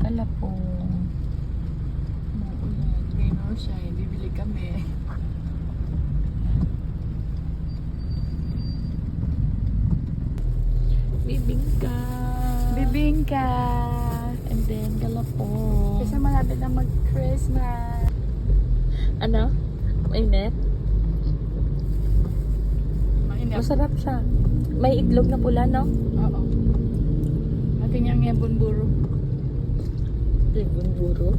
galapong. Maulan. Ngayon no siya. Bibili kami. Bibingka. Bibingka. And then galapong. Kasi malapit na mag-Christmas. Ano? Mainit? Mainit. Masarap siya. May itlog na pula, no? Oo. Ating yung ebon buro. Ibon buro.